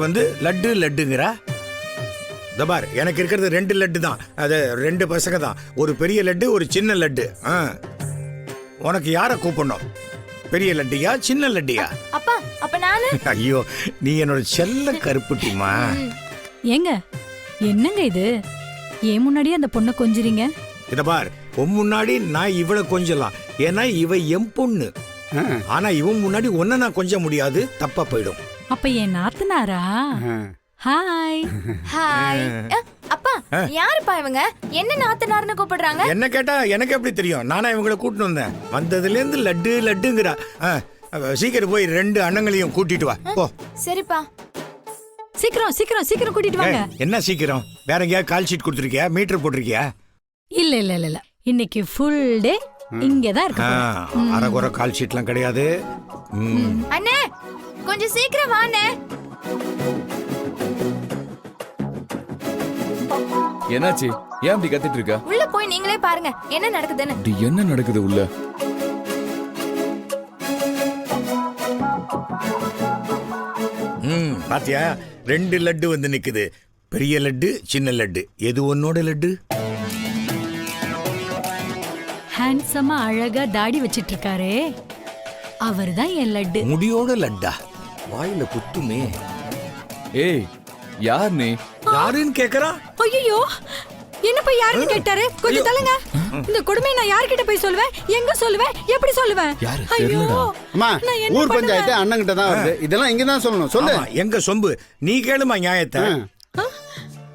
வந்து லட்டு லட்டுங்கிறா? இந்த பார் எனக்கு இருக்கிறது ரெண்டு லட்டு தான். அது ரெண்டு பசங்க தான். ஒரு பெரிய லட்டு ஒரு சின்ன லட்டு. ஆ. உனக்கு யாரை கூப்பிடணும்? பெரிய லட்டியா சின்ன லட்டியா? அப்பா அப்ப நானு? ஐயோ நீ என்னோட செல்ல கருப்புட்டிமா ஏங்க என்னங்க இது? ஏன் முன்னாடியே அந்த பொண்ணை கொஞ்சுறீங்க? இத பார் உன் முன்னாடி நான் இவளை கொஞ்சலாம். ஏன்னா இவ என் பொண்ணு. ஆனா இவன் முன்னாடி ஒன்ன நான் கொஞ்ச முடியாது தப்பா போயிடும். அப்ப என் நாத்தனாரா. ஹாய் ஹாய் அப்பா யாருப்பா இவங்க? என்ன நாத்தனார்னு கூப்பிடுறாங்க? என்ன கேட்டா எனக்கு எப்படி தெரியும்? நானா இவங்கள கூட்டிட்டு வந்தேன். வந்ததுல இருந்து லட்டு லட்டுங்கிறா. சீக்கிரம் போய் ரெண்டு அண்ணங்களையும் கூட்டிட்டு வா. போ. சரிப்பா. சீக்கிரம் சீக்கிரம் சீக்கிரம் கூட்டிட்டு வாங்க. என்ன சீக்கிரம்? வேற எங்கேயாவது கால் ஷீட் கொடுத்துருக்கியா? மீட்டர் போட்டிருக்கியா? இல்ல இல்ல இல்ல இல்ல. இன்னைக்கு ஃபுல் டே இங்கதான் இருக்க. அரைகுறை கால் ஷீட்லாம் கிடையாது. ம். அண்ணே கொஞ்சம் சீக்கிரம் வாண்ணே. என்னாச்சு? ஏன் அப்படி கத்திட்டு இருக்க உள்ள போய் நீங்களே பாருங்க என்ன நடக்குதுன்னு. அப்படி என்ன நடக்குது உள்ள? ம் பாத்தியா? ரெண்டு லட்டு வந்து நிக்குது. பெரிய லட்டு சின்ன லட்டு. எது உன்னோட லட்டு? ஹேண்ட்ஸமா அழகா தாடி வச்சிட்டு இருக்காரே அவர்தான் என் லட்டு. முடியோட லட்டா. வாயில குத்துமே. ஏய் யார் நீ? யாருன்னு கேக்குறா? ஐயோ என்ன போய் யாருன்னு கேட்டாரு? கொஞ்சம் தள்ளுங்க. இந்த கொடுமையை நான் யார்கிட்ட போய் சொல்லுவேன்? எங்க சொல்லுவேன்? எப்படி சொல்லுவேன்? ஐயோ. அம்மா ஊர் பஞ்சாயத்து அண்ணங்கிட்ட தான் வருது. இதெல்லாம் இங்க தான் சொல்லணும். சொல்லு. எங்க சொம்பு? நீ கேளுமா நியாயத்தை?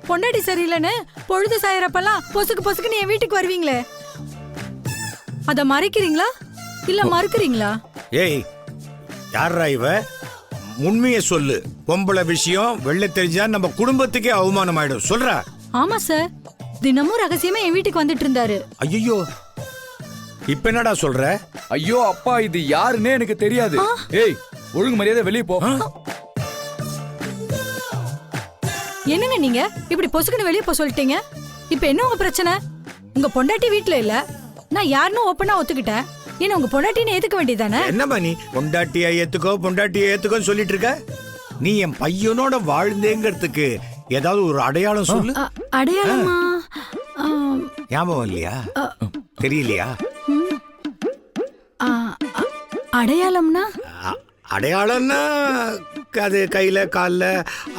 பொண்டாட்டி சரியில்லைன்னு பொழுது சாயறப்பெல்லாம் பொசுக்கு பொசுக்குன்னு என் வீட்டுக்கு வருவீங்களே. அத மறைக்கிறீங்களா? இல்ல மறுக்கிறீங்களா? ஏய் யாரா இவ? உண்மையை சொல்லு. பொம்பளை விஷயம் வெளில தெரிஞ்சா நம்ம குடும்பத்துக்கே அவமானம் ஆயிடும் சொல்றா. ஆமா சார். தினமும் ரகசியமா என் வீட்டுக்கு வந்துட்டு இருந்தாரு. ஐயோ இப்ப என்னடா சொல்ற? ஐயோ அப்பா இது யாருன்னே எனக்கு தெரியாது. ஏய் ஒழுங்கு மரியாதை வெளியே போ. என்னங்க நீங்க? இப்படி பொசுக்குன்னு வெளியே போக சொல்லிட்டீங்க. இப்ப என்ன உங்க பிரச்சனை? உங்க பொண்டாட்டி வீட்ல இல்ல. நான் யாருன்னு ஓப்பனா ஒத்துக்கிட்டேன். என்ன உங்க பொண்டாட்டின்னு ஏத்துக்க வேண்டியதானே என்னம்மா நீ? பொண்டாட்டியா ஏத்துக்கோ பொண்டாட்டியா ஏத்துக்கோன்னு சொல்லிட்டு இருக்க நீ என் பையனோட வாழ்ந்தேங்கிறதுக்கு ஏதாவது ஒரு அடையாளம் சொல்லு. அடையாளமா? ஞாபகம் இல்லையா? தெரியலையா? அடையாளம்னா? அடையாளம்னா அது கையில கால்ல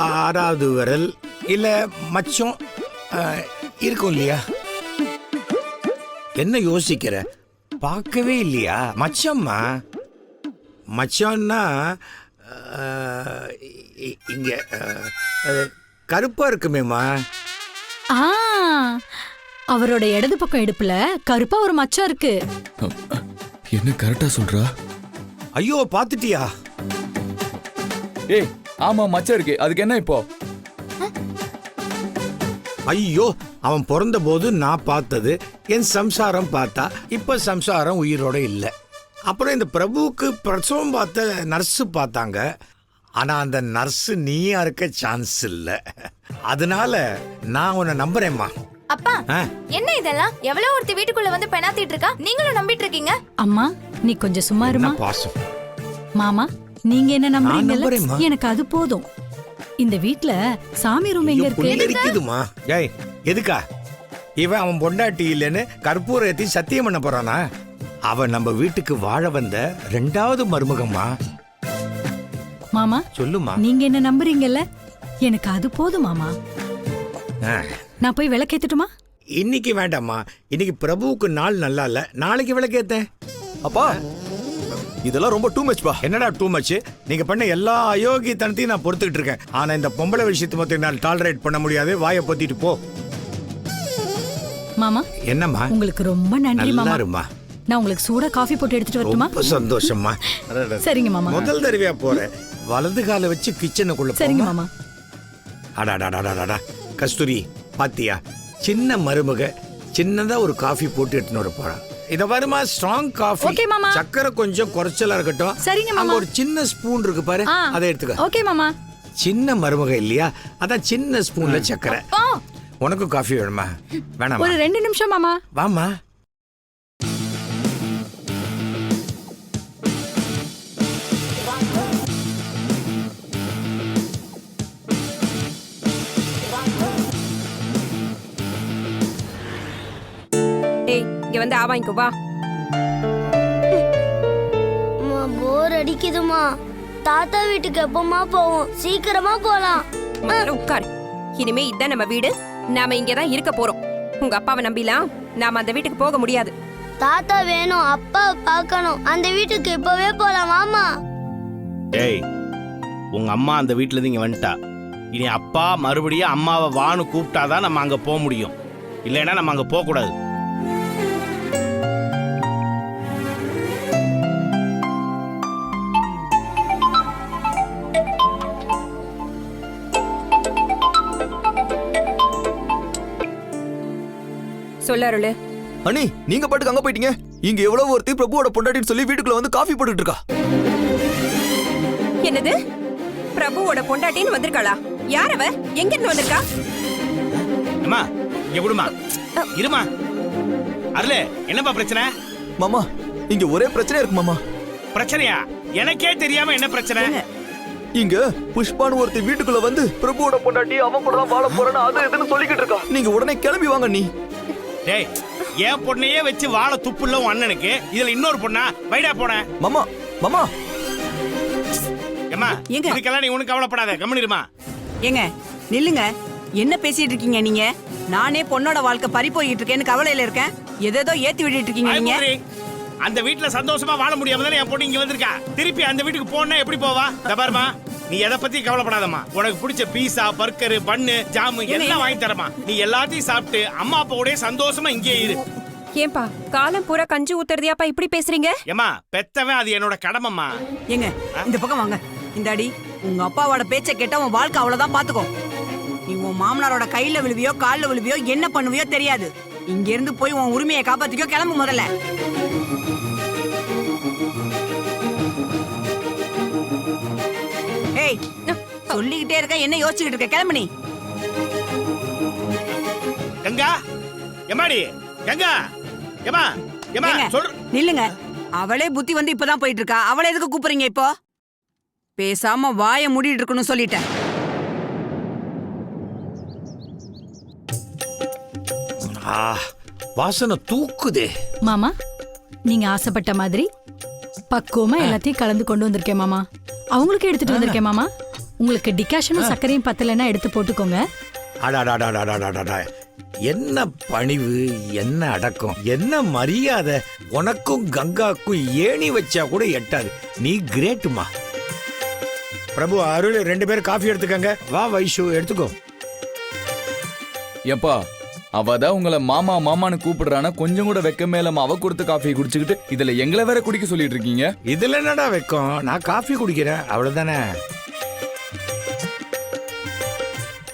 ஆறாவது விரல் இல்ல மச்சம் இருக்கும் இல்லையா? என்ன யோசிக்கிற? பார்க்கவே இல்லையா? மச்சம்மா? மச்சம்னா இங்க கருப்பா இருக்குமேம்மா. ஆ அவரோட இடது பக்கம் இடுப்புல கருப்பா ஒரு மச்சம் இருக்கு. என்ன கரெக்டா சொல்றா? ஐயோ பாத்துட்டியா ஏய் ஆமா மச்சம் இருக்கு. அதுக்கு என்ன இப்போ? ஐயோ அவன் பிறந்த போது நான் பார்த்தது என் சம்சாரம் பார்த்தா இப்ப சம்சாரம் உயிரோட இல்லை. அப்புறம் இந்த பிரபுவுக்கு பிரசவம் பார்த்த நர்ஸ் பார்த்தாங்க. ஆனா அந்த நர்ஸ் நீயா இருக்க சான்ஸ் இல்ல. அதனால நான் உன்னை நம்புறேம்மா. அப்பா ஆ, என்ன இதெல்லாம்? எவ்வளவு ஒருத்தி வீட்டுக்குள்ள வந்து பெணாத்திட்டு இருக்கா? நீங்களும் நம்பிட்டு இருக்கீங்க அம்மா நீ கொஞ்சம் சும்மா இருமா. பாசம். மாமா நீங்க என்ன நம்புறேம்மா. எனக்கு அது போதும். இந்த வீட்ல சாமி ரூம் எங்க இருக்கு? ஏய் எதுக்கா? இவன் அவன் பொண்டாட்டி இல்லைன்னு கற்பூரம் ஏத்தி சத்தியம் பண்ண போறானா? அவன் நம்ம வீட்டுக்கு வாழ வந்த ரெண்டாவது மருமகம்மா. மாமா சொல்லுமா நீங்க என்ன நம்புறீங்கல்ல? எனக்கு அது போதும் மாமா. ஆ. நான் போய் விளக்கேத்துட்டுமா? இன்னைக்கு வேண்டாம்மா. இன்னைக்கு பிரபுவுக்கு நாள் நல்லா இல்ல. நாளைக்கு விளக்கேத்தேன். அப்பா இதெல்லாம் ரொம்ப டூ மச் பா. என்னடா டூ மச் நீங்க பண்ண எல்லா அயோக்கியத்தனத்தையும் நான் பொறுத்துக்கிட்டு இருக்கேன். ஆனா இந்த பொம்பளை விஷயத்தை மட்டும் என்னால் டாலரேட் பண்ண முடியாது. வாயை பொத்திட்டு போ. மாமா என்னம்மா? உங்களுக்கு ரொம்ப நன்றி மாமா. நான் உங்களுக்கு சூடா காஃபி போட்டு எடுத்துட்டு வரட்டுமா? ரொம்ப சந்தோஷம்மா. சரிங்க மாமா. முதல் தடவையா போறேன் வலது காலை வச்சு கிச்சனுக்குள்ள சரிங்க மாமா. அடாடாடாடாடா. கஸ்தூரி பாத்தியா? சின்ன மருமக சின்னதா ஒரு காஃபி போட்டு எடுத்துன்னு வர போறான் இத வருமா ஸ்ட்ராங் காஃபி Okay, மாமா. சக்கரை கொஞ்சம் குறைச்சலா இருக்கட்டும். சரிங்க, அங்க மாமா. ஒரு சின்ன ஸ்பூன் இருக்கு பாரு. அதை எடுத்துக்க. ஓகே மாமா. சின்ன மருமக இல்லையா? அதான் சின்ன ஸ்பூன்ல சக்கரை. உனக்கும் காஃபி வேணுமா? வேணாம்? ஒரு ரெண்டு நிமிஷம் மாமா. வாமா டேய் இங்க வந்து ஆவாய்க்கோ வா. போர் அடிக்குதுமா. தாத்தா வீட்டுக்கு எப்பமா போவோம்? சீக்கிரமா போலாம். உட்கார். இனிமே இதுதான் நம்ம வீடு. நாம இங்கதான் இருக்க போறோம். உங்க அப்பாவை நம்பிலாம் நாம அந்த வீட்டுக்கு போக முடியாது. தாத்தா வேணும் அப்பா பார்க்கணும். அந்த வீட்டுக்கு இப்பவே போலாம் வாமா டேய் உங்க அம்மா அந்த வீட்ல இருந்து இங்க வந்துட்டா. இனி அப்பா மறுபடியும் அம்மாவை வான்னு கூப்பிட்டாதான் நம்ம அங்க போக முடியும். இல்லைன்னா நம்ம அங்க போக கூடாது சொல்ல அருளு. அண்ணி நீங்க பாட்டுக்கு அங்க போயிட்டீங்க. இங்க எவ்வளவு ஒருத்தி பிரபுவோட பொண்டாட்டின்னு சொல்லி வீட்டுக்குள்ள வந்து காஃபி போட்டுட்டு இருக்கா? என்னது? பிரபுவோட பொண்டாட்டின்னு வந்திருக்காளா? யார் அவ? எங்க இருந்து வந்திருக்கா? அம்மா இங்க விடுமா. இருமா. அருளே என்னப்பா பிரச்சனை? மாமா இங்க ஒரே பிரச்சனை இருக்கு மாமா. பிரச்சனையா? எனக்கே தெரியாம என்ன பிரச்சனை? இங்க புஷ்பான்னு ஒருத்தி வீட்டுக்குள்ள வந்து பிரபுவோட பொண்டாட்டி அவன் கூட தான் வாழ போறேன்னு அது இதுன்னு சொல்லிக்கிட்டு இருக்கா. நீங்க உடனே கிளம்பி வாங்க நீ டேய் என் பொண்ணையே வச்சு வாழ துப்புள்ள உன் அண்ணனுக்கு? இதுல இன்னொரு பொண்ணா? வைடா போன மாமா மாமா. ஏம்மா ஏங்க? இதுக்கெல்லாம் நீ ஒண்ணும் கவலைப்படாத. கம்முனிருமா ஏங்க நில்லுங்க. என்ன பேசிட்டு இருக்கீங்க நீங்க? நானே பொண்ணோட வாழ்க்கை பறி போயிட்டு இருக்கேன்னு கவலையில இருக்கேன். எதேதோ ஏத்தி விட்டுட்டு இருக்கீங்க நீங்க? அந்த வீட்ல சந்தோஷமா வாழ முடியாம தானே என் பொண்ணு இங்க வந்திருக்கா? திருப்பி அந்த வீட்டுக்கு போனா எப்படி போவா? இந்த பாருமா நீ எதை பத்தி கவலைப்படாதம்மா. உனக்கு பிடிச்ச பீஸா பர்கர் பன்னு ஜாமு எல்லாம் வாங்கி தரமா நீ எல்லாத்தையும் சாப்பிட்டு அம்மா அப்பாவோடய சந்தோஷமா இங்கே இரு. ஏன்பா காலம் பூரா கஞ்சி ஊத்துறதையாப்பா இப்படி பேசுறீங்க? ஏமா பெத்தவன் அது என்னோட கடமைம்மா. ஏங்க இந்த பக்கம் வாங்க. இந்த அடி உங்க அப்பாவோட பேச்ச கேட்டா உன் வாழ்க்கை அவ்வளவுதான் பாத்துக்கோ நீ உன் மாமனாரோட கையில விழுவியோ கால்ல விழுவியோ என்ன பண்ணுவியோ தெரியாது. இங்க இருந்து போய் உன் உரிமையை காப்பாத்திக்கோ கிளம்பு முதல்ல. ஏய் சொல்லிக்கிட்டே இருக்க என்ன யோசிச்சுக்கிட்டு இருக்க? கிளம்பு நீ. கங்கா எம்மாடி கங்கா ஏமா ஏமா ஏங்க, சொல் நில்லுங்க. அவளே புத்தி வந்து இப்பதான் போயிட்டு இருக்கா. அவளை எதுக்கு கூப்பிடுறீங்க இப்போ? பேசாம வாயை மூடிட்டு இருக்கணும் சொல்லிட்டேன். ஆ வாசனை தூக்குதே. மாமா நீங்க ஆசைப்பட்ட மாதிரி பக்குவமா எல்லாத்தையும் கலந்து கொண்டு வந்திருக்கேன் மாமா. அவங்களுக்கு எடுத்துட்டு வந்திருக்கேன் மாமா. உங்களுக்கு டிகாஷனும் சர்க்கரையும் பத்தலைன்னா எடுத்து போட்டுக்கோங்க. அடாடாடாடாடாடாடா. என்ன பணிவு என்ன அடக்கம் என்ன மரியாதை. உனக்கும் கங்காக்கும் ஏணி வச்சா கூட எட்டாது. நீ கிரேட்டுமா. பிரபு அருள் ரெண்டு பேரும் காஃபி எடுத்துக்கங்க. வா வைஷு எடுத்துக்கோ. ஏப்பா அவ தான் உங்களை மாமா மாமான்னு கூப்பிடுறானா கொஞ்சம் கூட வெக்கமே இல்லாம அவ கொடுத்த காஃபி குடிச்சுக்கிட்டு இதுல எங்களை வேற குடிக்க சொல்லிட்டு இருக்கீங்க? இதுல என்னடா வைக்கும்? நான் காஃபி குடிக்கிறேன். அவ்வளவுதானே?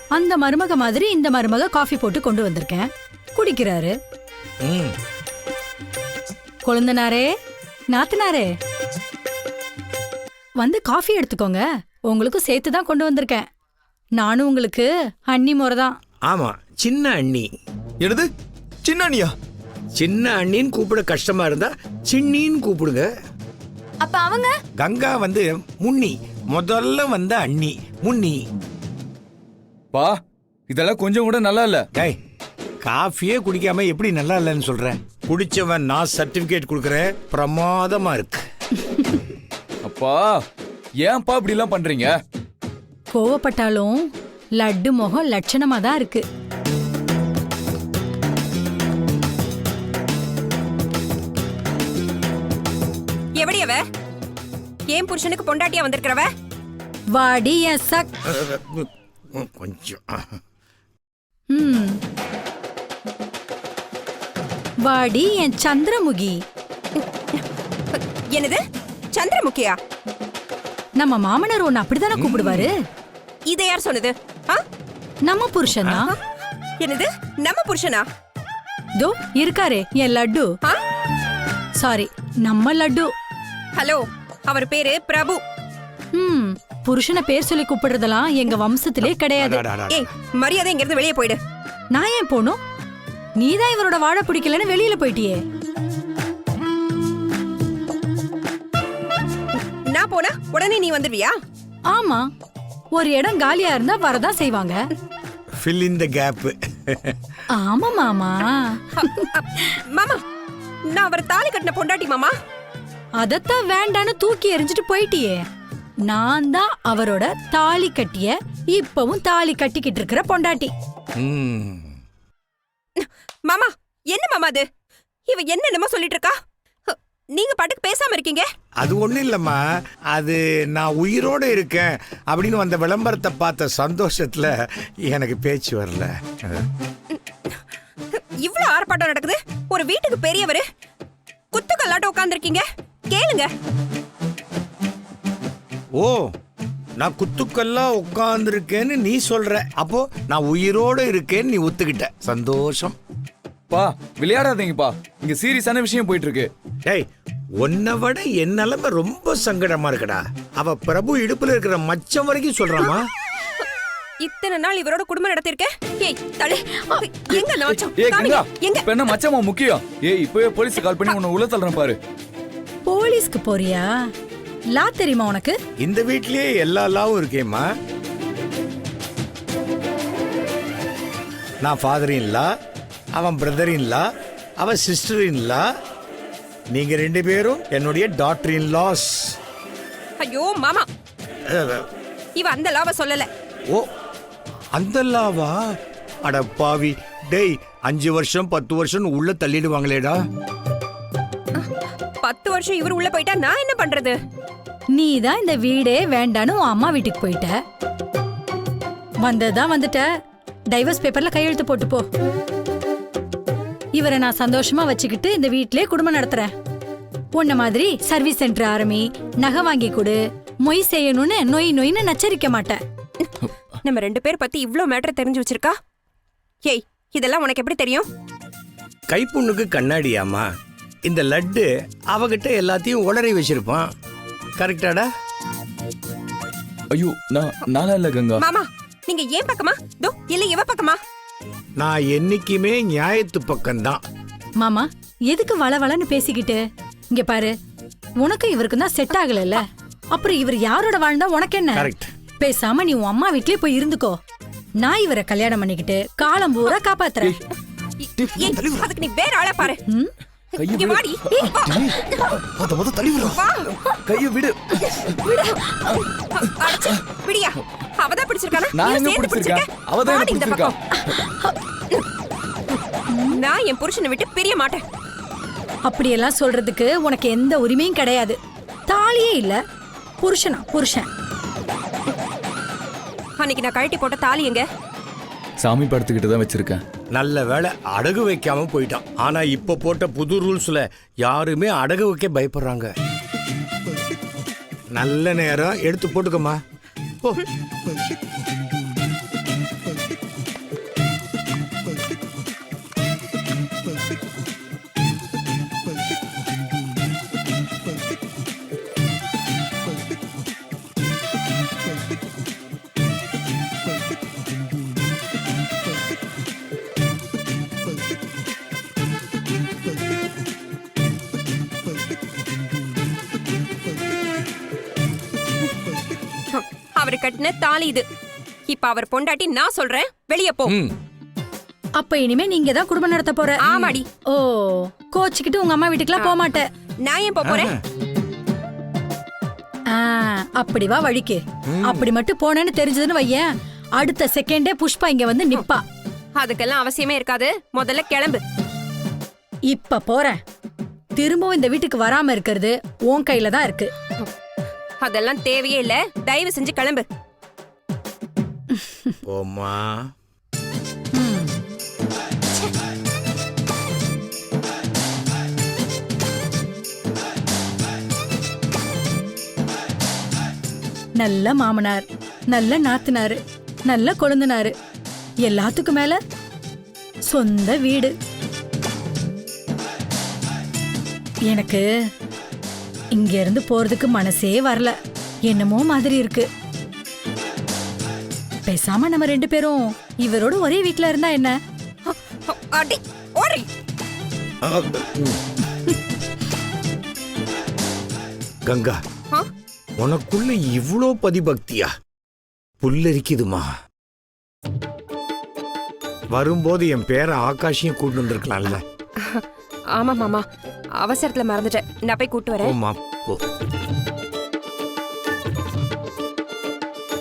அந்த மருமக மாதிரி இந்த மருமக காஃபி போட்டு கொண்டு வந்திருக்கேன். குடிக்கிறாரு. ம். கொழுந்தனாரே நாத்தனாரே. வந்து காஃபி எடுத்துக்கோங்க. உங்களுக்கும் சேர்த்து தான் கொண்டு வந்திருக்கேன். நானும் உங்களுக்கு அண்ணி முறை தான். ஆமா சின்ன அண்ணி. என்னது? சின்ன அண்ணியா? சின்ன அண்ணின்னு கூப்பிட கஷ்டமா இருந்தா சின்னின்னு கூப்பிடுங்க. அப்ப அவங்க? கங்கா வந்து முன்னி. முதல்ல வந்த அண்ணி முன்னி. பா இதெல்லாம் கொஞ்சம் கூட நல்லா இல்ல. டேய் காஃபியே குடிக்காம எப்படி நல்லா இல்லைன்னு சொல்றேன் குடிச்சவன் நான் சர்டிபிகேட் கொடுக்குறேன் பிரமாதமா இருக்கு. அப்பா ஏன்பா இப்படி எல்லாம் பண்றீங்க? கோவப்பட்டாலும் லட்டு முகம் லட்சணமா தான் இருக்கு. ஏன் புருஷனுக்கு பொண்டாட்டியா வந்திருக்கிறவ? வாடி என் சக். கொஞ்சம். ம். வாடி என் சந்திரமுகி. என்னது? சந்திரமுகியா? நம்ம மாமனார் ஒன்னு அப்படித்தானே கூப்பிடுவாரு? இதை யார் சொன்னது? ஆ? நம்ம புருஷன்? என்னது? நம்ம புருஷனா? தோ இருக்காரே என் லட்டு. ஆ? சாரி நம்ம லட்டு. ஹலோ அவர் பேரு பிரபு. ம் புருஷனை பேர் சொல்லி கூப்பிடுறதெல்லாம் எங்க வம்சத்திலே கிடையாது. ஏய் மரியாதை இங்க இருந்து வெளியே போயிடு. நான் ஏன் போகணும்? நீதான் இவரோட வாழ பிடிக்கலன்னு வெளியில போயிட்டியே. நான் போனா உடனே நீ வந்துருவியா ஆமா ஒரு இடம் காலியா இருந்தா வரதான் செய்வாங்க. Fill in the gap. ஆமா மாமா. மாமா நான் அவர் தாலி கட்டின பொண்டாட்டி மாமா. அதத்தான் வேண்டான்னு தூக்கி எறிஞ்சிட்டு போயிட்டியே. நான் தான் அவரோட தாலி கட்டிய இப்பவும் தாலி கட்டிக்கிட்டு இருக்கிற பொண்டாட்டி. ம். மாமா என்ன மாமா அது? இவ என்னென்னமோ சொல்லிட்டு இருக்கா ஹ, நீங்க பாட்டுக்கு பேசாம இருக்கீங்க. அது ஒண்ணும் இல்லம்மா. அது நான் உயிரோட இருக்கேன் அப்படின்னு வந்த விளம்பரத்தை பார்த்த சந்தோஷத்துல எனக்கு பேச்சு வரல. இவ்ளோ ஆர்ப்பாட்டம் நடக்குது. ஒரு வீட்டுக்கு பெரியவரு குத்து கல்லாட்ட உட்காந்துருக்கீங்க கேளுங்க. ஓ நான் குத்துக்கல்லா உட்கார்ந்துருக்கேன்னு நீ சொல்ற. அப்போ நான் உயிரோட இருக்கேன்னு நீ ஒத்துக்கிட்ட. சந்தோஷம். பா விளையாடாதீங்கப்பா. இங்க சீரியஸான விஷயம் போயிட்டு இருக்கு டேய் உன்னை விட என் நிலைமை ரொம்ப சங்கடமா இருக்குடா. அவ பிரபு இடுப்புல இருக்கிற மச்சம் வரைக்கும் சொல்றாமா இத்தனை நாள் இவரோட குடும்பம் நடத்திருக்கேன் ஏய் தலை எங்க நாச்சம் ஏய் கங்கா எங்க? மச்சமா முக்கியம்? ஏய் இப்பவே போலீஸ் கால் பண்ணி உன்னை உள்ள தள்ளுறேன் பாரு. போலீஸ்க்கு போறியா? லா தெரியுமா உனக்கு? இந்த வீட்லயே எல்லா லாவும் இருக்கேம்மா. நான் ஃபாதர் இன்லா அவன் பிரதர் இன்லா அவன் சிஸ்டர் இன்லா நீங்க ரெண்டு பேரும் என்னுடைய டாக்டர் இன் லாஸ் ஐயோ மாமா இவ அந்த லாவ சொல்லல. ஓ அந்த லாவா? அட பாவி. டேய் அஞ்சு வருஷம் பத்து வருஷம் உள்ள தள்ளிடுவாங்களேடா. பத்து வருஷம் இவர் உள்ள போயிட்டா நான் என்ன பண்றது? நீ தான் இந்த வீடே வேண்டான்னு உன் அம்மா வீட்டுக்கு போயிட்ட. வந்ததுதான் வந்துட்ட. டைவர்ஸ் பேப்பர்ல கையெழுத்து போட்டு போ. இவரை நான் சந்தோஷமா வச்சுக்கிட்டு இந்த வீட்லயே குடும்பம் நடத்துறேன். உன்ன மாதிரி சர்வீஸ் சென்டர் ஆரம்பி நகை வாங்கி கொடு மொய் செய்யணும்னு நொய் நொய்னு நச்சரிக்க மாட்டேன். நம்ம ரெண்டு பேர் பத்தி இவ்ளோ மேட்டர் தெரிஞ்சு வச்சிருக்கா? ஏய் இதெல்லாம் உனக்கு எப்படி தெரியும்? கைப்புண்ணுக்கு கண்ணாடியாமா இந்த லட்டு அவகிட்ட எல்லாத்தையும் உளறி வச்சிருப்பான். கரெக்டாடா ஐயோ நான் நாளா இல்ல கங்கா? மாமா நீங்க ஏன் பக்கமா? தோ இல்ல இவ பக்கமா? நான் என்னைக்குமே நியாயத்து பக்கம்தான். மாமா எதுக்கு வள வளன்னு பேசிக்கிட்டு? இங்க பாரு உனக்கு இவருக்கு தான் செட் ஆகலல்ல? அப்புறம் இவர் யாரோட வாழ்ந்தா உனக்கு என்ன? கரெக்ட் பேசாம நீ உன் அம்மா வீட்லயே போய் இருந்துக்கோ. நான் இவரை கல்யாணம் பண்ணிக்கிட்டு காலம் பூரா காப்பாத்துறேன். ஏய் அதுக்கு நீ வேற ஆளை பாரு. ம்? இங்க வாடி. அத முத தள்ளி விடு. வா. கைய விடு. விடியா. அவதான் பிடிச்சிருக்கானா? நான் பிடிச்சிருக்கேன்? என்ன வாடி இந்த பிடிச்சிருக்கா? பக்கம். நான் என் புருஷனை விட்டு பிரிய மாட்டேன். அப்படியெல்லாம் சொல்றதுக்கு உனக்கு எந்த உரிமையும் கிடையாது. தாலியே இல்ல. புருஷனா? புருஷன். அன்னைக்கு நான் கழட்டி போட்ட தாலி எங்க? சாமி படத்துக்கிட்ட தான் வச்சிருக்கேன். நல்ல வேலை அடகு வைக்காம போயிட்டான். ஆனா இப்ப போட்ட புது ரூல்ஸ்ல யாருமே அடகு வைக்க பயப்படுறாங்க. நல்ல நேரம் எடுத்து போட்டுக்கம்மா. போ. அவர் கட்டின தாலி இது. இப்ப அவர் பொண்டாட்டி நான் சொல்றேன் வெளிய போ. அப்ப இனிமே நீங்க தான் குடும்பம் நடத்த போற. ஆமாடி. ஓ கோச்சிக்கிட்டு உங்க அம்மா வீட்டுக்குலாம் போக மாட்டேன் நான் ஏன் போறேன்? ஆ, அப்படி வா வழிக்கு. அப்படி மட்டும் போனேன்னு தெரிஞ்சதுன்னு வையேன். அடுத்த செகண்டே புஷ்பா இங்க வந்து நிப்பா. அதுக்கெல்லாம் அவசியமே இருக்காது. முதல்ல கிளம்பு. இப்ப போறேன். திரும்பவும் இந்த வீட்டுக்கு வராம இருக்கிறது உன் கையில தான் இருக்கு. அதெல்லாம் தேவையே இல்ல. தயவு செஞ்சு கிளம்பு. போம்மா. ம். நல்ல மாமனார் நல்ல நாத்தனாரு நல்ல கொழுந்தனாரு. எல்லாத்துக்கும் மேல சொந்த வீடு. எனக்கு இங்க இருந்து போறதுக்கு மனசே வரல. என்னமோ மாதிரி இருக்கு. பேசாம நம்ம ரெண்டு பேரும் இவரோட ஒரே வீட்ல இருந்தா என்ன? அடி ஓடி. கங்கா? உனக்குள்ள இவ்ளோ பதிபக்தியா? புல்லரிக்குதுமா? வரும்போது என் பேரை ஆகாஷையும் கூட்டு வந்திருக்கலாம்ல. ஆமா மாமா. அவசரத்துல மறந்துட்டேன். நான் போய் கூட்டு வரேன்.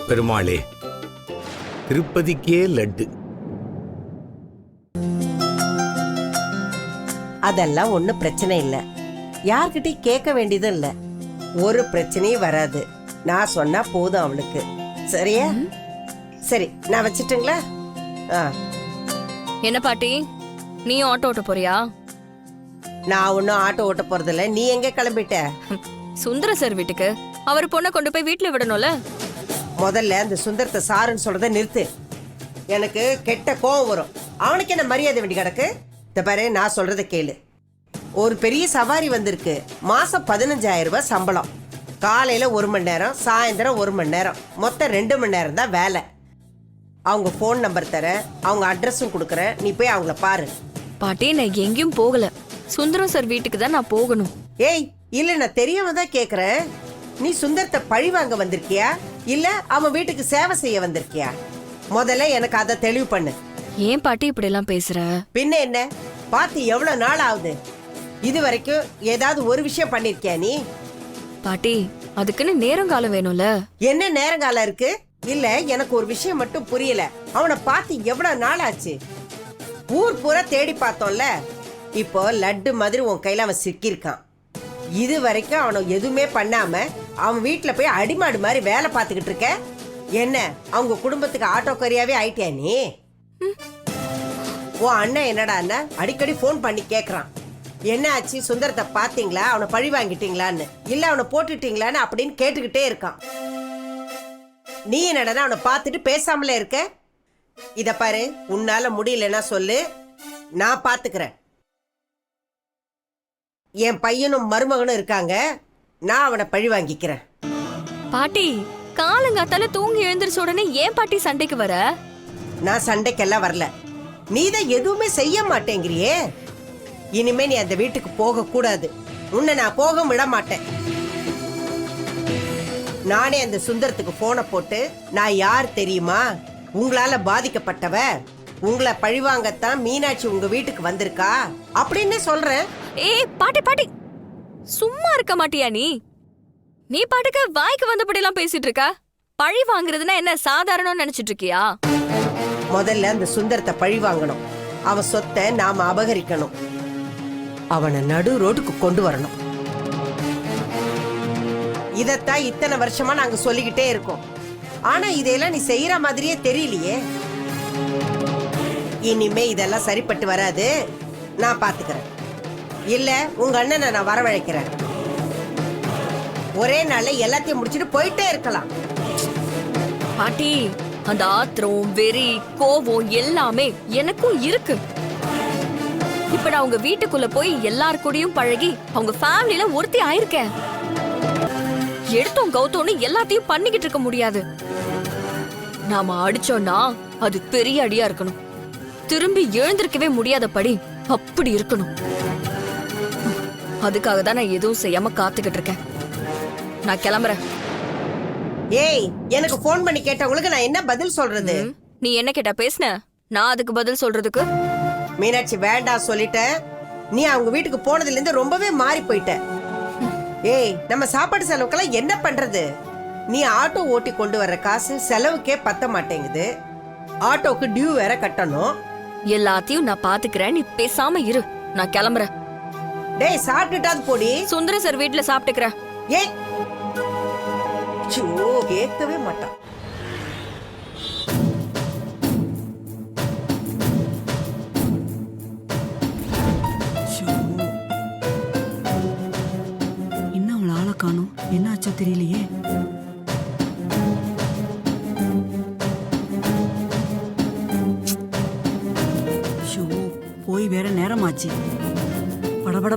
பெருமாளே திருப்பதிக்கே லட்டு. அதெல்லாம் ஒன்றும் பிரச்சனை இல்லை. யார்கிட்டயும் கேட்க வேண்டியதும் இல்லை. ஒரு பிரச்சனையும் வராது. நான் சொன்னா போதும் அவளுக்கு. சரியா? சரி நான் வச்சிட்டுங்களா? ஆ. என்ன பாட்டி? நீயும் ஆட்டோ ஓட்ட போறியா? நான் ஒன்றும் ஆட்டோ ஓட்ட போறதில்ல. நீ எங்க கிளம்பிட்ட? சுந்தர சார் வீட்டுக்கு. அவர் பொண்ணை கொண்டு போய் வீட்டுல விடணும்ல? முதல்ல அந்த சுந்தரத்தை சாருன்னு சொல்றத நிறுத்து. எனக்கு கெட்ட கோவம் வரும். அவனுக்கு என்ன மரியாதை வேண்டி கிடக்கு? இந்த பாரு நான் சொல்றத கேளு. ஒரு பெரிய சவாரி வந்திருக்கு. மாசம் பதினஞ்சாயிரம் ரூபாய் சம்பளம். காலையில ஒரு மணி நேரம் சாயந்தரம் ஒரு மணி நேரம். மொத்தம் ரெண்டு மணி நேரம் தான் வேலை. அவங்க ஃபோன் நம்பர் தரேன். அவங்க அட்ரஸும் கொடுக்குறேன். நீ போய் அவங்கள பாரு. பாட்டி நான் எங்கேயும் போகல. சுந்தரம் சார் வீட்டுக்கு தான் நான் போகணும். ஏய் இல்ல நான் தெரியாம தான் கேக்குறேன். நீ சுந்தரத்தை பழி வாங்க வந்திருக்கியா? இல்ல அவன் வீட்டுக்கு சேவை செய்ய வந்திருக்கியா? முதல்ல எனக்கு அதை தெளிவு பண்ணு. ஏன் பாட்டி இப்படி எல்லாம் பேசுற? பின்ன என்ன? பார்த்து எவ்வளவு நாள் ஆகுது? இது வரைக்கும் ஏதாவது ஒரு விஷயம் பண்ணிருக்கியா நீ? பாட்டி அதுக்குன்னு நேரம் காலம் வேணும்ல? என்ன நேரங்காலம் இருக்கு? இல்ல எனக்கு ஒரு விஷயம் மட்டும் புரியல. அவனை பார்த்து எவ்வளவு நாள் ஆச்சு? ஊர் பூரா தேடி பார்த்தோம்ல. இப்போ லட்டு மாதிரி உன் கையில் அவன் சிக்கியிருக்கான். இது வரைக்கும் அவனை எதுவுமே பண்ணாம அவன் வீட்டில் போய் அடிமாடு மாதிரி வேலை பார்த்துக்கிட்டு இருக்க. என்ன அவங்க குடும்பத்துக்கு ஆட்டோக்காரியாவே ஆயிட்டியா நீ? உன் அண்ணன் என்னடா அண்ணன் அடிக்கடி ஃபோன் பண்ணி கேட்குறான் என்ன ஆச்சு சுந்தரத்தை பார்த்தீங்களா? அவனை பழி வாங்கிட்டீங்களான்னு. இல்லை அவனை போட்டுட்டீங்களான்னு அப்படின்னு கேட்டுக்கிட்டே இருக்கான். நீ என்னடா அவனை பார்த்துட்டு பேசாமலே இருக்க? இதை பாரு உன்னால முடியலன்னா சொல்லு. நான் பார்த்துக்கிறேன். என் பையனும் மருமகனும் இருக்காங்க. நான் அவனை பழி வாங்கிக்கிறேன். பாட்டி காலங்காத்தால தூங்கி எழுந்திரிச்ச உடனே ஏன் பாட்டி சண்டைக்கு வர? நான் சண்டைக்கெல்லாம் வரல. நீ தான் எதுவுமே செய்ய மாட்டேங்கிறியே. இனிமே நீ அந்த வீட்டுக்கு போக கூடாது. உன்னை நான் போக விட மாட்டேன். நானே அந்த சுந்தரத்துக்கு போனை போட்டு நான் யார் தெரியுமா? உங்களால பாதிக்கப்பட்டவ? உங்களை பழிவாங்கத்தான் மீனாட்சி உங்க வீட்டுக்கு வந்திருக்கா? அப்படின்னு சொல்றேன். ஏய் பாட்டி பாட்டி. சும்மா இருக்க மாட்டியா நீ? நீ பாட்டுக்கு வாய்க்கு வந்தபடி எல்லாம் பேசிட்டு இருக்க? பழி வாங்குறதுன்னா என்ன சாதாரணம்னு நினைச்சிட்டு இருக்கியா? முதல்ல அந்த சுந்தரத்தை பழி வாங்கணும். அவன் சொத்தை நாம அபகரிக்கணும். அவனை நடு ரோட்டுக்கு கொண்டு வரணும். இதத்தான் இத்தனை வருஷமா நாங்க சொல்லிக்கிட்டே இருக்கோம். ஆனா இதையெல்லாம் நீ செய்யற மாதிரியே தெரியலையே. இனிமே இதெல்லாம் சரிப்பட்டு வராது. நான் பாத்துக்கிறேன். இல்ல உங்க அண்ணனை நான் வரவழைக்கிறேன். ஒரே நாள்ல எல்லாத்தையும் முடிச்சிட்டு போயிட்டே இருக்கலாம். பாட்டி அந்த ஆத்திரம் வெறி கோபம் எல்லாமே எனக்கும் இருக்கு. இப்ப நான் உங்க வீட்டுக்குள்ள போய் எல்லார் கூடயும் பழகி அவங்க ஃபேமிலில ஒருத்தி ஆயிருக்கேன். எடுத்தோம் கௌத்தோன்னு எல்லாத்தையும் பண்ணிக்கிட்டு இருக்க முடியாது. நாம அடிச்சோம்னா அது பெரிய அடியா இருக்கணும். திரும்பி எழுந்திருக்கவே முடியாதபடி அப்படி இருக்கணும். அதுக்காக தான் நான் எதுவும் செய்யாம காத்துக்கிட்டு இருக்கேன். நான் கிளம்புறேன். ஏய் எனக்கு ஃபோன் பண்ணி கேட்டவங்களுக்கு நான் என்ன பதில் சொல்றது? நீ என்ன கேட்டா பேசுன? நான் அதுக்கு பதில் சொல்றதுக்கு? மீனாட்சி வேண்டாம் சொல்லிட்டேன். நீ அவங்க வீட்டுக்கு போனதுல இருந்து ரொம்பவே மாறி போயிட்ட. ஏய் நம்ம சாப்பாடு செலவுக்கெல்லாம் என்ன பண்றது? நீ ஆட்டோ ஓட்டி கொண்டு வர்ற காசு செலவுக்கே பத்த மாட்டேங்குது. ஆட்டோக்கு டியூ வேற கட்டணும். எல்லாத்தையும் நான் பாத்துக்கிறேன். நீ பேசாம இரு. நான் கிளம்புறேன். டேய் சாப்பிட்டுட்டாது போடி. சுந்தர சார் வீட்டுல சாப்பிட்டுக்கிறேன். ஏய். கேட்கவே மாட்டான்.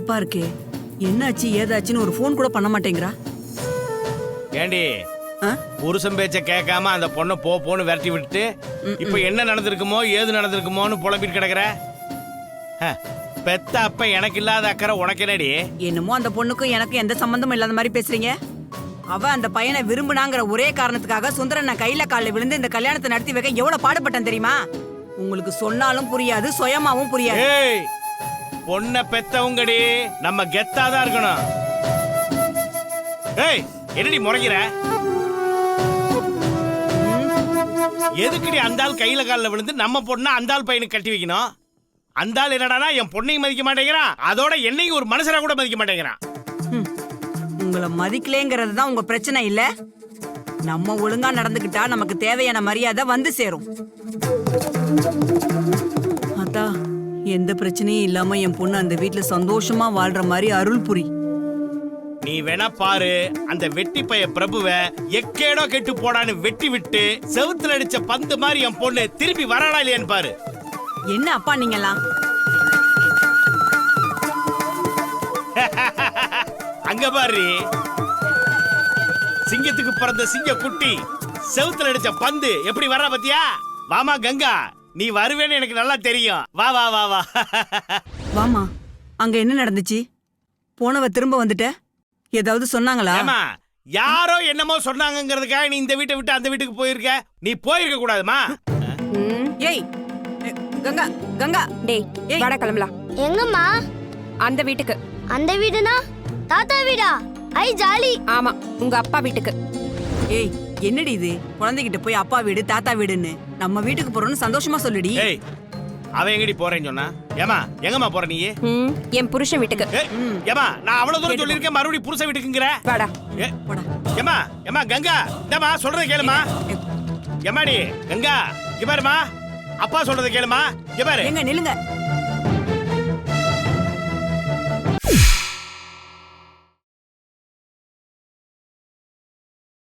படபடப்பா இருக்கே. என்னாச்சு ஏதாச்சுன்னு ஒரு ஃபோன் கூட பண்ண மாட்டேங்கிறா? ஏண்டி? புருஷன் பேச்ச கேட்காம அந்த பொண்ணை போ போன்னு விரட்டி விட்டுட்டு இப்ப என்ன நடந்திருக்குமோ ஏது நடந்திருக்குமோன்னு புலம்பிட்டு கிடக்குற? பெத்த அப்ப எனக்கு இல்லாத அக்கறை உனக்கு என்னடி? என்னமோ அந்த பொண்ணுக்கும் எனக்கும் எந்த சம்பந்தமும் இல்லாத மாதிரி பேசுறீங்க? அவ அந்த பையனை விரும்புனாங்கிற ஒரே காரணத்துக்காக சுந்தரன் நான் கையில காலில் விழுந்து இந்த கல்யாணத்தை நடத்தி வைக்க எவ்வளவு பாடுபட்டேன் தெரியுமா? உங்களுக்கு சொன்னாலும் புரியாது சுயமாவும் புரியாது. பொண்ணை பெத்தவங்கடி நம்ம கெத்தா தான் இருக்கணும். ஏய் என்னடி முறைக்கிற எதுக்குடி அந்த ஆள் கையில காலில் விழுந்து நம்ம பொண்ணை அந்த ஆள் பையனுக்கு கட்டி வைக்கணும்? அந்த ஆள் என்னடானா என் பொண்ணையும் மதிக்க மாட்டேங்கிறான். அதோட என்னையும் ஒரு மனுஷனா கூட மதிக்க மாட்டேங்கிறான். உங்களை மதிக்கலேங்கிறது தான் உங்க பிரச்சனை இல்ல. நம்ம ஒழுங்கா நடந்துக்கிட்டா நமக்கு தேவையான மரியாதை வந்து சேரும். அதான். எந்த பிரச்சனையும் இல்லாம என் பொண்ணு அந்த வீட்ல சந்தோஷமா வாழ்ற மாதிரி அருள் புரி நீ வேணா பாரு அந்த வெட்டி பைய பிரபுவ எக்கேடோ கெட்டு போடான்னு வெட்டி விட்டு செவுத்துல அடிச்ச பந்து மாதிரி என் பொண்ணு திருப்பி வராடா இல்லையான்னு பாரு. என்ன அப்பா நீங்கெல்லாம்? அங்க பாரு. சிங்கத்துக்கு பிறந்த சிங்க குட்டி செவுத்துல அடிச்ச பந்து எப்படி வர்றா பாத்தியா? வாமா கங்கா. நீ வருவேன்னு எனக்கு நல்லா தெரியும். வா வா வா வா. வாமா அங்க என்ன நடந்துச்சு? போனவ திரும்ப வந்துட்ட? ஏதாவது சொன்னாங்களா? ஏமா யாரோ என்னமோ சொன்னாங்கங்கிறதுக்காக நீ இந்த வீட்டை விட்டு அந்த வீட்டுக்கு போயிருக்க? நீ போயிருக்க கூடாதுமா. ம், ஏய் கங்கா கங்கா. டேய் ஏய். வாடா கிளம்பலாம். எங்கம்மா? அந்த வீட்டுக்கு. அந்த வீடுனா? தாத்தா வீடா? ஐ ஜாலி. ஆமா உங்க அப்பா வீட்டுக்கு. ஏய் என்னடி இது? குழந்தைகிட்ட போய் அப்பா வீடு தாத்தா வீடுன்னு. நம்ம வீட்டுக்கு போறோம்னு சந்தோஷமா சொல்லுடி. ஏய் அவன் எங்கடி போறேன்னு சொன்னா? ஏமா எங்கம்மா போற நீ? ம், என் புருஷன் வீட்டுக்கு. ஏய், ஏமா நான் அவ்வளவு தூரம் சொல்லியிருக்கேன் மறுபடியும் புருஷ வீட்டுக்குங்கிற? வாடா. ஏ, போடா. ஏமா ஏமா கங்கா இந்தமா சொல்றத கேளுமா ஏமாடி கங்கா இங்க பாருமா அப்பா சொல்றத கேளுமா இங்க பாரு. எங்க நில்லுங்க.